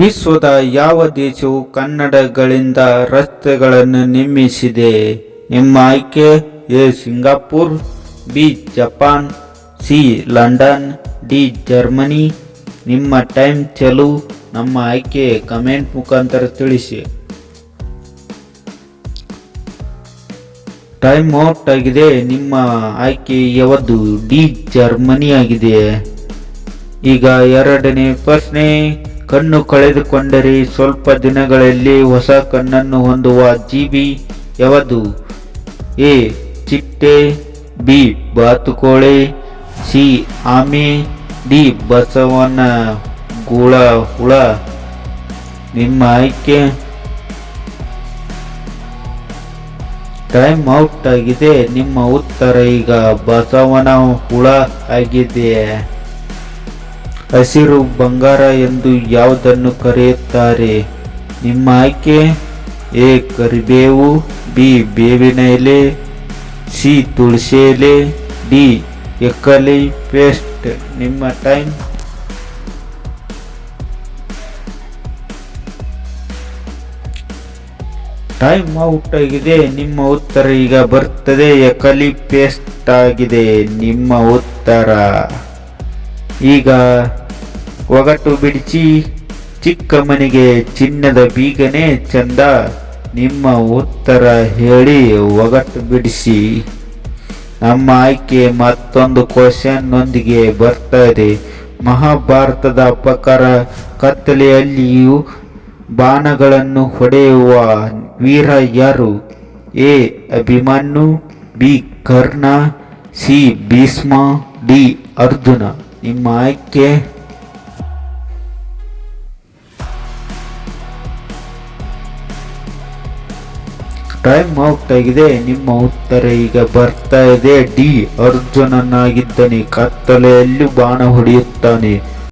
ವಿಶ್ವದ ಯಾವ ದೇಶವು ಕನ್ನಡಗಳಿಂದ ರಸ್ತೆಗಳನ್ನು ನಿರ್ಮಿಸಿದೆ ನಿಮ್ಮ ಆಯ್ಕೆ, A Singapore, B Japan, C London, D Germany. ನಿಮ್ಮ ಟೈಮ್ ಚಲು, ನಮ್ಮ ಆಯ್ಕೆ ಕಮೆಂಟ್ ಮುಖಾಂತರ ತಿಳಿಸಿ. ಟೈಮ್ ಔಟ್ ಆಗಿದೆ, ನಿಮ್ಮ ಆಯ್ಕೆ ಯಾವುದು ಡಿ ಜರ್ಮನಿ ಆಗಿದೆ ಈಗ ಎರಡನೇ ಪ್ರಶ್ನೆ. ಕಣ್ಣು ಕಳೆದುಕೊಂಡರೆ ಸ್ವಲ್ಪ ದಿನಗಳಲ್ಲಿ ಹೊಸ ಕಣ್ಣನ್ನು ಹೊಂದುವ ಜೀವಿ ಯಾವುದು? ಎ. ಚಿಟ್ಟೆ, ಬಿ. ಬಾತುಕೋಳೆ, ಸಿ. ಆಮೆ, ಡಿ. ಬಸವನ ಗುಳ ಹುಳ. ನಿಮ್ಮ ಆಯ್ಕೆ. ಟೈಮ್ ಔಟ್ ಆಗಿದೆ. ನಿಮ್ಮ ಉತ್ತರ ಈಗ ಬಸವನ ಹುಳ ಆಗಿದೆ. ಹಸಿರು ಬಂಗಾರ ಎಂದು ಯಾವುದನ್ನು ಕರೆಯುತ್ತಾರೆ? ನಿಮ್ಮ ಆಯ್ಕೆ? ಎ. ಕರಿಬೇವು, ಬಿ. ಬೇವಿನ ಎಲೆ, ಸಿ. ತುಳಸಿ ಎಲೆ, ಡಿ. ಎಕ್ಕಲಿ ಪೇಸ್ಟ್. ನಿಮ್ಮ ಟೈಮ್. ಟೈಮ್ ಔಟ್ ಆಗಿದೆ. ನಿಮ್ಮ ಉತ್ತರ ಈಗ ಬರ್ತದೆ. ಎಕಲಿ ಪೇಸ್ಟ್ ಆಗಿದೆ. ನಿಮ್ಮ ಉತ್ತರ. ಈಗ ಒಗಟು ಬಿಡಿಸಿ ಚಿಕ್ಕ ಮನೆಗೆ ಚಿನ್ನದ ಬೀಗನೆ ಚಂದ, ನಿಮ್ಮ ಉತ್ತರ ಹೇಳಿ ಒಗಟು ಬಿಡಿಸಿ. ನಮ್ಮ ಆಯ್ಕೆ ಮತ್ತೊಂದು ಕ್ವಶನ್ ನೊಂದಿಗೆ ಬರ್ತಾ ಇದೆ. ಮಹಾಭಾರತದ ಪ್ರಕಾರ ಕತ್ತಲೆಯಲ್ಲಿಯೂ ಬಾಣಗಳನ್ನು ಹೊಡೆಯುವ ವೀರ ಯಾರು? A. Abhimanyu, B. Karna, C. Bhishma, D. Arjuna. ನಿಮ್ಮ ಆಯ್ಕೆ? ಟೈಮ್ ಔಟ್ ಆಗಿದೆ. ನಿಮ್ಮ ಉತ್ತರ ಈಗ ಬರ್ತಾ ಇದೆ. ಡಿ. ಅರ್ಜುನನಾಗಿದ್ದಾನೆ. ಕತ್ತಲೆಯಲ್ಲಿ ಬಾಣ ಹೊಡೆಯುತ್ತಾನೆ.